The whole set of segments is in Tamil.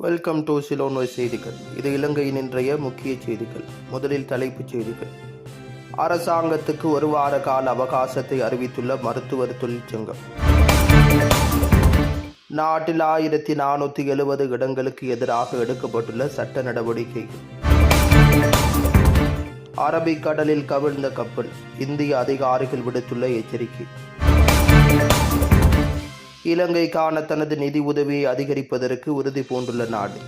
வெல்கம் டு சிலோனோய் செய்திகள் இது இலங்கையின் இன்றைய முக்கிய செய்திகள். முதலில் தலைப்புச் செய்திகள். அரசாங்கத்துக்கு ஒரு வார கால அவகாசத்தை அறிவித்துள்ள மருத்துவர் தொழிற்சங்கம். நாட்டில் ஆயிரத்தி நானூற்றி எழுபது இடங்களுக்கு எதிராக எடுக்கப்பட்டுள்ள சட்ட நடவடிக்கைகள் அரபிக்கடலில் கவிழ்ந்த கப்பல் இந்திய அதிகாரிகள் விடுத்துள்ள எச்சரிக்கை. இலங்கைக்கான தனது நிதி உதவியை அதிகரிப்பதற்கு உறுதி பூண்டுள்ள நாடு.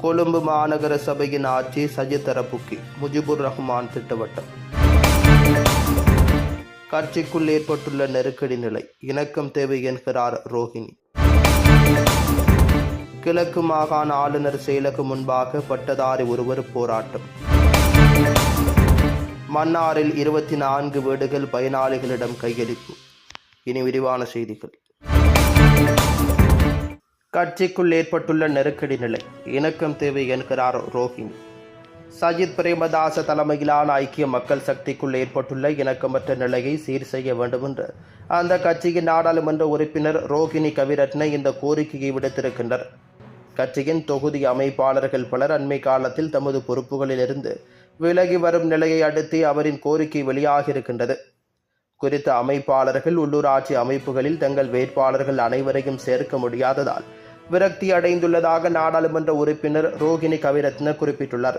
கொழும்பு மாநகர சபையின் ஆட்சி சஜித் தரப்புக்கு முஜிபுர் ரஹ்மான் திட்டவட்டம். கட்சிக்குள் ஏற்பட்டுள்ள நெருக்கடி நிலை இணக்கம் தேவை என்கிறார் ரோஹிணி. கிழக்கு மாகாண ஆளுநர் செயலகம் முன்பாக பட்டதாரி ஒருவர் போராட்டம். மன்னாரில் இருபத்தி நான்கு வீடுகள் பயனாளிகளிடம் கையளிப்பு. இனி விரிவான செய்திகள். கட்சிக்குள் ஏற்பட்டுள்ள நெருக்கடி நிலை. இணக்கம் தேவை என்கிறார் ரோஹிணி. சஜித் பிரேமதாச தலைமையிலான ஐக்கிய மக்கள் சக்திக்குள் ஏற்பட்டுள்ள இணக்கமற்ற நிலையை சீர் செய்ய வேண்டும் என்று அந்த கட்சியின் நாடாளுமன்ற உறுப்பினர் ரோஹிணி கவிரட்ன இந்த கோரிக்கையை விடுத்திருக்கின்றனர் கட்சியின் தொகுதி அமைப்பாளர்கள் பலர் அண்மை காலத்தில் தமது பொறுப்புகளிலிருந்து விலகி வரும் நிலையை அடுத்து அவரின் கோரிக்கை வெளியாகியிருக்கின்றது. குறித்த அமைப்பாளர்கள் உள்ளூராட்சி அமைப்புகளில் தங்கள் வேட்பாளர்கள் அனைவரையும் சேர்க்க முடியாததால் விரக்தி அடைந்துள்ளதாக நாடாளுமன்ற உறுப்பினர் ரோகிணி கவிரத்ன குறிப்பிட்டுள்ளார்.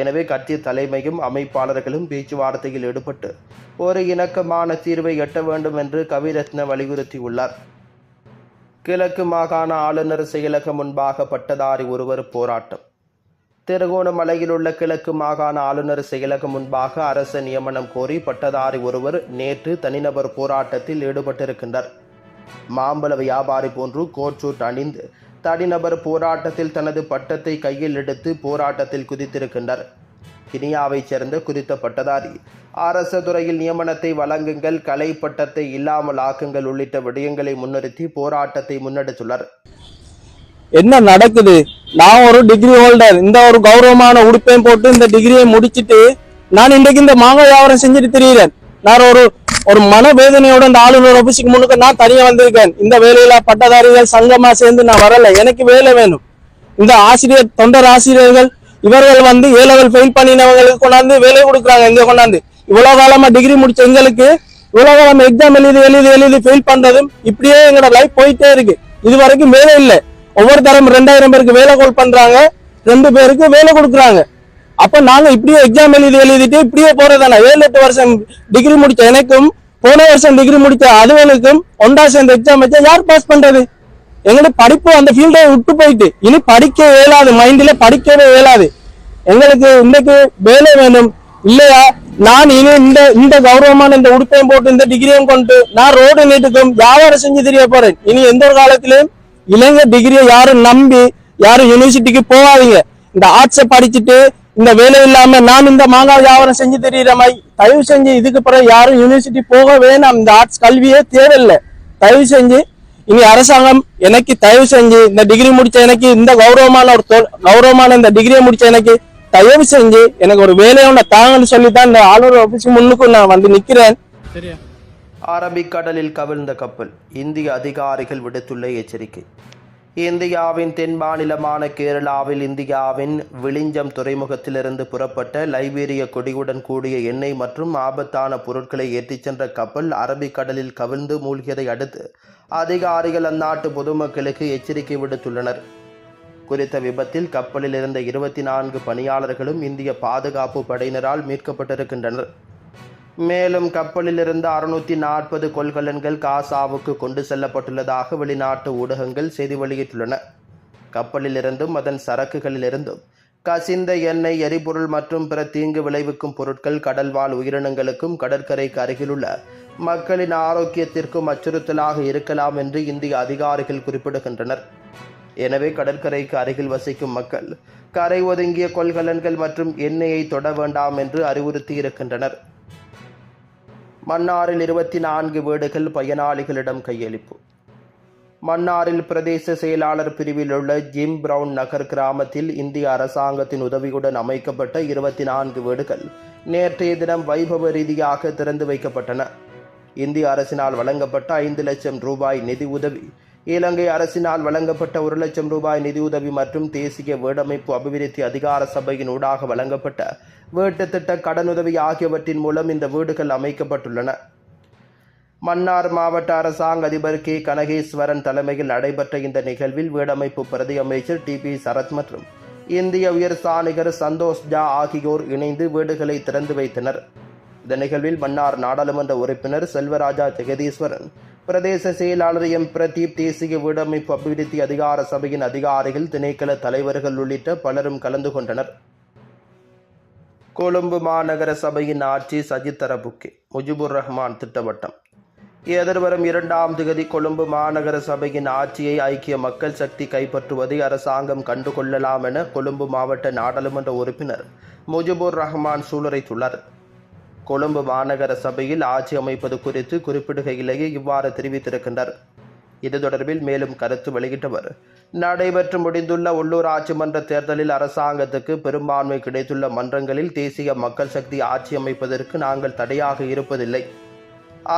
எனவே கட்சி தலைமையும் அமைப்பாளர்களும் பேச்சுவார்த்தையில் ஈடுபட்டு ஒரு இணக்கமான தீர்வை எட்ட வேண்டும் என்று கவிரத்ன வலியுறுத்தியுள்ளார். கிழக்கு மாகாண ஆளுநர் செயலகம் முன்பாக பட்டதாரி ஒருவர் போராட்டம். திருகோணமலையில் உள்ள கிழக்கு மாகாண ஆளுநர் செயலகம் முன்பாக அரச நியமனம் கோரி பட்டதாரி ஒருவர் நேற்று தனிநபர் போராட்டத்தில் ஈடுபட்டிருக்கின்றார். மாம்பழ வியாபாரி போன்று கோட்சூட் அணிந்து தனிநபர் போராட்டத்தில் தனது பட்டத்தை கையில் எடுத்து போராட்டத்தில் குதித்திருக்கின்றார். கினியாவைச் சேர்ந்த குறித்த பட்டதாரி அரச துறையில் நியமனத்தை வழங்குங்கள் கலை பட்டத்தை இல்லாமல் ஆக்குங்கள் உள்ளிட்ட விடயங்களை முன்னிறுத்தி போராட்டத்தை முன்னெடுத்துள்ளார். என்ன நடக்குது? நான் ஒரு டிகிரி ஹோல்டர் இந்த ஒரு கௌரவமான உடுப்பையும் போட்டு இந்த டிகிரியை முடிச்சுட்டு நான் இன்றைக்கு இந்த மாங்காய் வியாபாரம் செஞ்சுட்டு தெரியிறேன். நான் ஒரு ஒரு மனவேதனையோட இந்த ஆளுநர் ஆபீஸுக்கு முன்னுக்கு நான் தனியா வந்திருக்கேன். இந்த வேலையில பட்டதாரிகள் சங்கமா சேர்ந்து நான் வரல. எனக்கு வேலை வேணும். இந்த ஆசிரியர் தொண்டர் ஆசிரியர்கள் இவர்கள் வந்து ஏ லெவல் ஃபெயில் பண்ணினவங்களுக்கு கொண்டாந்து வேலை கொடுக்குறாங்க. இங்க கொண்டாந்து. இவ்வளவு காலமா டிகிரி முடிச்ச எங்களுக்கு இவ்வளவு காலமா எக்ஸாம் எழுதி எழுதி எழுதி ஃபெயில் பண்றதும் இப்படியே எங்களோட லைஃப் போயிட்டே இருக்கு. இது வரைக்கும் வேலை இல்லை. ஒவ்வொரு தரம் ரெண்டாயிரம் பேருக்கு வேலை கோல் பண்றாங்க. ரெண்டு பேருக்கு வேலை கொடுக்குறாங்க. அப்ப நாங்க இப்படியே எக்ஸாம் எழுதி எழுதிட்டு இப்படியே போறதானே ஏழு எட்டு வருஷம் டிகிரி முடிச்ச எனக்கும் போன வருஷம் டிகிரி முடிச்ச அதுவனுக்கும் ஒன்றா சேர்ந்த எக்ஸாம் வச்சா யார் பாஸ் பண்றது? எங்களுக்கு படிப்பு அந்த ஃபீல்டை விட்டு போயிட்டு. இனி படிக்க இயலாது மைண்ட்ல படிக்கவே இயலாது. எங்களுக்கு இன்னைக்கு வேலை வேணும். இல்லையா? நான் இனி இந்த இந்த கௌரவமான இந்த உடுப்பையும் போட்டு இந்த டிகிரியும் கொண்டு நான் ரோடு நீட்டுக்கும் வியாபாரம் செஞ்சு தெரிய போறேன்? இனி எந்த ஒரு காலத்திலையும் இளைஞர் டிகிரியை யாரும் நம்பி யாரும் யூனிவர்சிட்டிக்கு போகாதீங்க. இந்த ஆர்ட்ஸை படிச்சுட்டு இந்த வேலை இல்லாம நான் இந்த மாங்காய் வியாபாரம் செஞ்சு தெரியுற மாதிரி தயவு செஞ்சு இதுக்கு பிறகு யாரும் யூனிவர்சிட்டி போக வேணாம். இந்த ஆர்ட்ஸ் கல்வியே தேவையில்லை. தயவு செஞ்சு இனி அரசாங்கம் எனக்கு தயவு செஞ்சு இந்த டிகிரி முடிச்ச எனக்கு இந்த கௌரவமான ஒரு தொ- கௌரவமான இந்த டிகிரியை முடிச்ச எனக்கு தயவு செஞ்சு எனக்கு ஒரு வேலையோட தாங்கன்னு சொல்லித்தான் இந்த ஆளுநர் ஆபீஸ் முன்னுக்கு நான் வந்து நிக்கிறேன். சரியா? அரபிக்கடலில் கவிழ்ந்த கப்பல் இந்திய அதிகாரிகள் விடுத்துள்ள எச்சரிக்கை. இந்தியாவின் தென் மாநிலமான கேரளாவில் இந்தியாவின் விளிஞ்சம் துறைமுகத்திலிருந்து புறப்பட்ட லைபீரிய கொடியுடன் கூடிய எண்ணெய் மற்றும் ஆபத்தான பொருட்களை ஏற்றிச் சென்ற கப்பல் அரபிக்கடலில் கவிழ்ந்து மூழ்கியதை அடுத்து அதிகாரிகள் அந்நாட்டு பொதுமக்களுக்கு எச்சரிக்கை விடுத்துள்ளனர். குறித்த விபத்தில் கப்பலில் இருந்த இருபத்தி நான்கு பணியாளர்களும் இந்திய பாதுகாப்பு படையினரால் மீட்கப்பட்டிருக்கின்றனர். மேலும் கப்பலிலிருந்து அறுநூற்றி நாற்பது கொள்கலன்கள் காசாவுக்கு கொண்டு செல்லப்பட்டுள்ளதாக வெளிநாட்டு ஊடகங்கள் செய்தி வெளியிட்டுள்ளன. கப்பலிலிருந்தும் அதன் சரக்குகளிலிருந்தும் கசிந்த எண்ணெய் எரிபொருள் மற்றும் பிற தீங்கு விளைவிக்கும் பொருட்கள் கடல்வாழ் உயிரினங்களுக்கும் கடற்கரைக்கு அருகிலுள்ள மக்களின் ஆரோக்கியத்திற்கும் அச்சுறுத்தலாக இருக்கலாம் என்று இந்திய அதிகாரிகள் குறிப்பிடுகின்றனர். எனவே கடற்கரைக்கு அருகில் வசிக்கும் மக்கள் கரை ஒதுங்கிய கொள்கலன்கள் மற்றும் எண்ணெயை தொட வேண்டாம் என்று அறிவுறுத்தி இருக்கின்றனர் மன்னாரில் இருபத்தி நான்கு வீடுகள் பயனாளிகளிடம் கையளிப்பு. மன்னாரில் பிரதேச செயலாளர் பிரிவில் உள்ள ஜிம் பிரவுன் நகர் கிராமத்தில் இந்திய அரசாங்கத்தின் உதவியுடன் அமைக்கப்பட்ட இருபத்தி நான்கு வீடுகள் நேற்றைய தினம் வைபவ ரீதியாக திறந்து வைக்கப்பட்டன. இந்திய அரசினால் வழங்கப்பட்ட ஐந்து லட்சம் ரூபாய் நிதி உதவி இலங்கை அரசினால் வழங்கப்பட்ட ஒரு லட்சம் ரூபாய் நிதியுதவி மற்றும் தேசிய வீடமைப்பு அபிவிருத்தி அதிகார சபையின் ஊடாக வழங்கப்பட்ட வீட்டு திட்ட கடனுதவி ஆகியவற்றின் மூலம் இந்த வீடுகள் அமைக்கப்பட்டுள்ளன. மன்னார் மாவட்ட அரசாங்க அதிபர் கே. கனகேஸ்வரன் தலைமையில் நடைபெற்ற இந்த நிகழ்வில் வீடமைப்பு பிரதி அமைச்சர் டி. பி. சரத் மற்றும் இந்திய உயர் சாணிகர் சந்தோஷ் ஜா ஆகியோர் இணைந்து வீடுகளை திறந்து வைத்தனர். இந்த நிகழ்வில் மன்னார் நாடாளுமன்ற உறுப்பினர் செல்வராஜா ஜெகதீஸ்வரன் பிரதேச செயலாளர் எம் பிரதீப் தேசிய வீடமைப்பு அபிவிருத்தி அதிகார சபையின் அதிகாரிகள் திணைக்கள தலைவர்கள் உள்ளிட்ட பலரும் கலந்து கொண்டனர். கொழும்பு மாநகர சபையின் ஆட்சி சஜித் தரப்புக்கு முஜிபுர் ரஹ்மான் திட்டவட்டம். எதிர்வரும் இரண்டாம் திகதி கொழும்பு மாநகர சபையின் ஆட்சியை ஐக்கிய மக்கள் சக்தி கைப்பற்றுவதை அரசாங்கம் கண்டுகொள்ளலாம் என கொழும்பு மாவட்ட நாடாளுமன்ற உறுப்பினர் முஜிபுர் ரஹ்மான் சூளுரைத்துள்ளார். கொழும்பு மாநகர சபையில் ஆட்சி அமைப்பது குறித்து குறிப்பிடுகையிலேயே இவ்வாறு தெரிவித்திருக்கின்றார். இது தொடர்பில் மேலும் கருத்து வெளியிட்டவர். நடைபெற்று முடிந்துள்ள உள்ளூராட்சி மன்ற தேர்தலில் அரசாங்கத்துக்கு பெரும்பான்மை கிடைத்துள்ள மன்றங்களில் தேசிய மக்கள் சக்தி ஆட்சி அமைப்பதற்கு நாங்கள் தடையாக இருப்பதில்லை.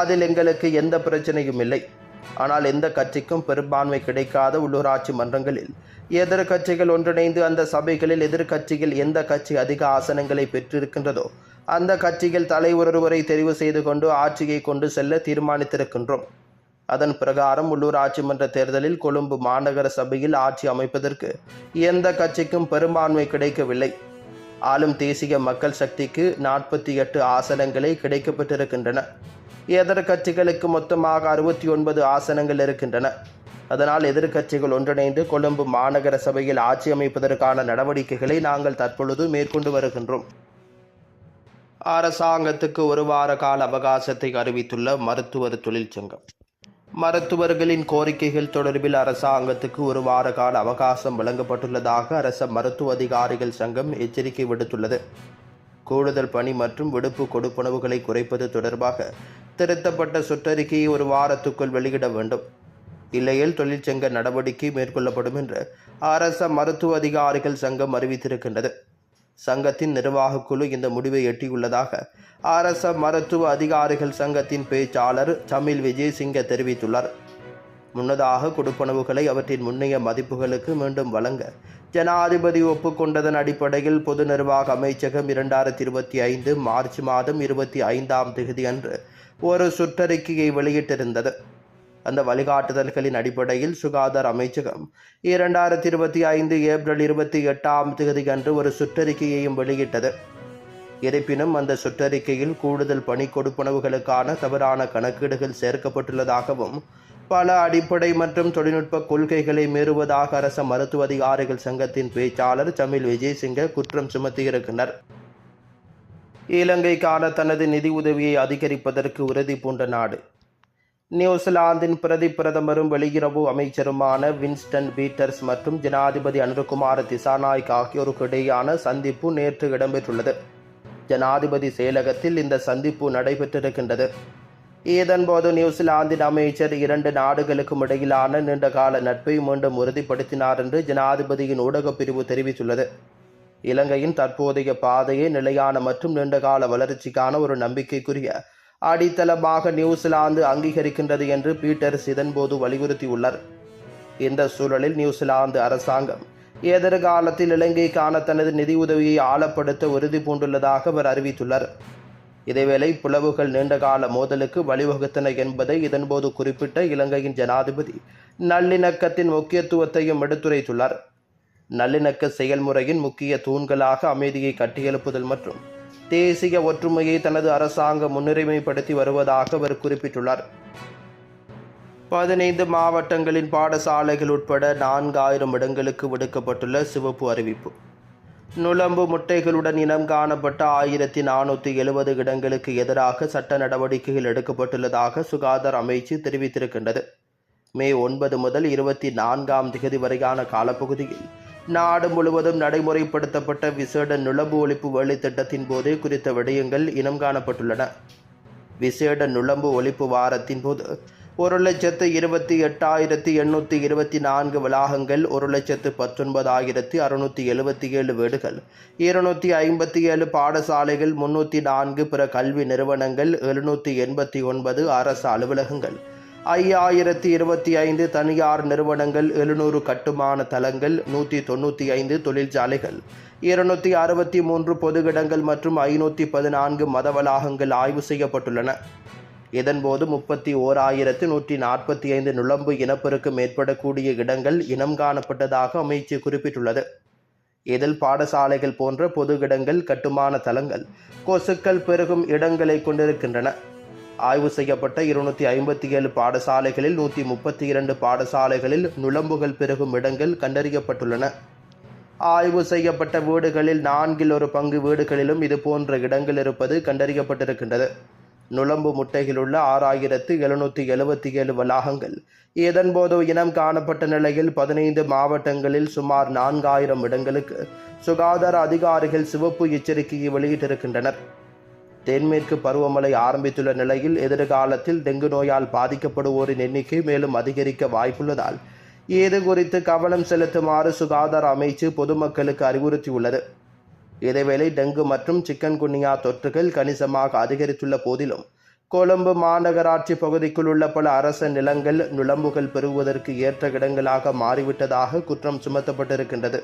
அதில் எங்களுக்கு எந்த பிரச்சனையும் இல்லை. ஆனால் எந்த கட்சிக்கும் பெரும்பான்மை கிடைக்காத உள்ளூராட்சி மன்றங்களில். எதிர்கட்சிகள் ஒன்றிணைந்து அந்த சபைகளில் எதிர்கட்சிகள் எந்த கட்சி அதிக ஆசனங்களை பெற்றிருக்கின்றதோ அந்த கட்சிகள் தலைவர் ஒருவரை தெரிவு செய்து கொண்டு ஆட்சியை கொண்டு செல்ல தீர்மானித்திருக்கின்றோம். அதன் பிரகாரம் உள்ளூராட்சி மன்ற தேர்தலில் கொழும்பு மாநகர சபையில் ஆட்சி அமைப்பதற்கு எந்த கட்சிக்கும் பெரும்பான்மை கிடைக்கவில்லை. ஆளும் தேசிய மக்கள் சக்திக்கு நாற்பத்தி எட்டு ஆசனங்களே கிடைக்கப்பட்டிருக்கின்றன. எதிர்க்கட்சிகளுக்கு மொத்தமாக அறுபத்தி ஒன்பது ஆசனங்கள் இருக்கின்றன. அதனால் எதிர்க்கட்சிகள் ஒன்றிணைந்து கொழும்பு மாநகர சபையில் ஆட்சி அமைப்பதற்கான நடவடிக்கைகளை நாங்கள் தற்பொழுது மேற்கொண்டு வருகின்றோம். அரசாங்கத்துக்கு ஒரு வார கால அவகாசத்தை அறிவித்துள்ள மருத்துவர் தொழிற்சங்கம் மருத்துவர்களின் கோரிக்கைகள் தொடர்பில் அரசாங்கத்துக்கு ஒரு வார கால அவகாசம் வழங்கப்பட்டுள்ளதாக அரச மருத்துவ அதிகாரிகள் சங்கம் எச்சரிக்கை விடுத்துள்ளது. கூடுதல் பணி மற்றும் விடுப்பு கொடுப்பனவுகளை குறைப்பது தொடர்பாக திருத்தப்பட்ட சுற்றறிக்கையை ஒரு வாரத்துக்குள் வெளியிட வேண்டும். இல்லையில் தொழிற்சங்க நடவடிக்கை மேற்கொள்ளப்படும் என்று அரச மருத்துவ அதிகாரிகள் சங்கம் அறிவித்திருக்கின்றது. சங்கத்தின் நிர்வாகக் குழு இந்த முடிவை எட்டியுள்ளதாக அரச மருத்துவ அதிகாரிகள் சங்கத்தின் பேச்சாளர் சமில் விஜயசிங்க தெரிவித்துள்ளார். முன்னதாக கொடுப்பனவுகளை அவற்றின் முன்னைய மதிப்புகளுக்கு மீண்டும் வழங்க ஜனாதிபதி ஒப்புக்கொண்டதன் அடிப்படையில் பொது நிர்வாக அமைச்சகம் இரண்டாயிரத்தி இருபத்தி ஐந்து மார்ச் மாதம் இருபத்தி ஐந்தாம் தேதி அன்று ஒரு சுற்றறிக்கையை வெளியிட்டிருந்தது. அந்த வழிகாட்டுதல்களின் அடிப்படையில் சுகாதார அமைச்சகம் இரண்டாயிரத்தி இருபத்தி ஐந்து ஏப்ரல் இருபத்தி எட்டாம் தேதி அன்று ஒரு சுற்றறிக்கையையும் வெளியிட்டது. இருப்பினும் அந்த சுற்றறிக்கையில் கூடுதல் பணி கொடுப்பனவுகளுக்கான தவறான கணக்கீடுகள் சேர்க்கப்பட்டுள்ளதாகவும் பல அடிப்படை மற்றும் தொழில்நுட்ப கொள்கைகளை மீறுவதாக அரச மருத்துவ அதிகாரிகள் சங்கத்தின் பேச்சாளர் சமில் விஜய்சிங்க குற்றம் சுமத்தியிருக்கிறார் இலங்கைக்கான தனது நிதி உதவியை அதிகரிப்பதற்கு உறுதி பூண்ட நாடு. நியூசிலாந்தின் பிரதி பிரதமரும் வெளியுறவு அமைச்சருமான வின்ஸ்டன் பீட்டர்ஸ் மற்றும் ஜனாதிபதி அனுருகுமார் திசாநாயக் ஆகியோருக்கு இடையேயான சந்திப்பு நேற்று இடம்பெற்றுள்ளது. ஜனாதிபதி செயலகத்தில் இந்த சந்திப்பு நடைபெற்றிருக்கின்றது. இதன்போது நியூசிலாந்தின் அமைச்சர் இரண்டு நாடுகளுக்கும் இடையிலான நீண்டகால நட்பை மீண்டும் உறுதிப்படுத்தினார் என்று ஜனாதிபதியின் ஊடகப் பிரிவு தெரிவித்துள்ளது. இலங்கையின் தற்போதைய பாதையே நிலையான மற்றும் நீண்டகால வளர்ச்சிக்கான ஒரு நம்பிக்கைக்குரிய அடித்தளமாக நியூசிலாந்து அங்கீகரிக்கின்றது என்று பீட்டர்ஸ் இதன்போது வலியுறுத்தியுள்ளார். இந்த சூழலில் நியூசிலாந்து அரசாங்கம் எதிர்காலத்தில் இலங்கைக்கான தனது நிதியுதவியை ஆழப்படுத்த உறுதி பூண்டுள்ளதாக அவர் அறிவித்துள்ளார். இதேவேளை புலவுகள் நீண்டகால மோதலுக்கு வழிவகுத்தன என்பதை இதன்போது குறிப்பிட்ட இலங்கையின் ஜனாதிபதி நல்லிணக்கத்தின் முக்கியத்துவத்தையும் எடுத்துரைத்துள்ளார். நல்லிணக்க செயல்முறையின் முக்கிய தூண்களாக அமைதியை கட்டியெழுப்புதல் மற்றும் தேசிய ஒற்றுமையை தனது அரசாங்கம் முன்னுரிமைப்படுத்தி வருவதாக அவர் குறிப்பிட்டுள்ளார். பதினைந்து மாவட்டங்களின் பாடசாலைகள் உட்பட நான்காயிரம் இடங்களுக்கு விடுக்கப்பட்டுள்ள சிவப்பு அறிவிப்பு. நுழம்பு முட்டைகளுடன் இனம் காணப்பட்ட ஆயிரத்தி நானூற்றி எழுபது இடங்களுக்கு எதிராக சட்ட நடவடிக்கைகள் எடுக்கப்பட்டுள்ளதாக சுகாதார அமைச்சு தெரிவித்திருக்கின்றது. மே ஒன்பது முதல் இருபத்தி நான்காம் திகதி வரையான காலப்பகுதியில் நாடு முழுவதும் நடைமுறைப்படுத்தப்பட்ட விசேட நுழம்பு ஒழிப்பு வேலை திட்டத்தின் போது குறித்த விடயங்கள் இனம் காணப்பட்டுள்ளன. விசேட நுழம்பு ஒழிப்பு வாரத்தின் போது ஒரு லட்சத்து இருபத்தி எட்டாயிரத்தி எண்ணூற்றி இருபத்தி நான்கு வளாகங்கள் ஒரு லட்சத்து பத்தொன்பதாயிரத்தி அறுநூற்றி எழுபத்தி ஏழு வீடுகள் இருநூற்றி ஐம்பத்தி ஏழு பாடசாலைகள் முன்னூற்றி நான்கு பிற கல்வி நிறுவனங்கள் எழுநூற்றி எண்பத்தி ஒன்பது அரசு அலுவலகங்கள் ஐயாயிரத்தி இருபத்தி ஐந்து தனியார் நிறுவனங்கள் எழுநூறு கட்டுமான தளங்கள் நூற்றி தொண்ணூற்றி ஐந்து தொழிற்சாலைகள் இருநூற்றி அறுபத்தி மூன்று பொதுகிடங்கள் மற்றும் ஐநூற்றி பதினான்கு மத வளாகங்கள் ஆய்வு செய்யப்பட்டுள்ளன. இதன்போது முப்பத்தி ஓர் ஆயிரத்து நூற்றி நாற்பத்தி ஐந்து நுழம்பு இனப்பெருக்கம் ஏற்படக்கூடிய இடங்கள் இனம் காணப்பட்டதாக அமைச்சு குறிப்பிட்டுள்ளது. இதில் பாடசாலைகள் போன்ற பொது இடங்கள் கட்டுமான தளங்கள் கொசுக்கள் பெருகும் இடங்களை கொண்டிருக்கின்றன. ஆய்வு செய்யப்பட்ட இருநூற்றி ஐம்பத்தி ஏழு பாடசாலைகளில் நூற்றி முப்பத்தி இரண்டு பாடசாலைகளில் நுழம்புகள் பெருகும் இடங்கள் கண்டறியப்பட்டுள்ளன. ஆய்வு செய்யப்பட்ட வீடுகளில் நான்கில் ஒரு பங்கு வீடுகளிலும் இது போன்ற இடங்கள் இருப்பது கண்டறியப்பட்டிருக்கின்றது. நுழம்பு முட்டையிலுள்ள ஆறாயிரத்து எழுநூற்றி எழுபத்தி ஏழு வளாகங்கள். இதன்போது இனம் காணப்பட்ட நிலையில் பதினைந்து மாவட்டங்களில் சுமார் நான்காயிரம் இடங்களுக்கு சுகாதார அதிகாரிகள் சிவப்பு எச்சரிக்கையை வெளியிட்டிருக்கின்றனர். தென்மேற்கு பருவமழை ஆரம்பித்துள்ள நிலையில் எதிர்காலத்தில் டெங்கு நோயால் பாதிக்கப்படுவோரின் எண்ணிக்கை மேலும் அதிகரிக்க வாய்ப்புள்ளதால் இது குறித்து கவனம் செலுத்துமாறு சுகாதார அமைச்சு பொதுமக்களுக்கு அறிவுறுத்தியுள்ளது. இதேவேளை டெங்கு மற்றும் சிக்கன் குன்னியா தொற்றுகள் கணிசமாக அதிகரித்துள்ள போதிலும் கொழும்பு மாநகராட்சி பகுதிக்குள் உள்ள பல அரச நிலங்கள் நுழம்புகள் பெறுவதற்கு ஏற்ற இடங்களாக மாறிவிட்டதாக குற்றம் சுமத்தப்பட்டிருக்கின்றது.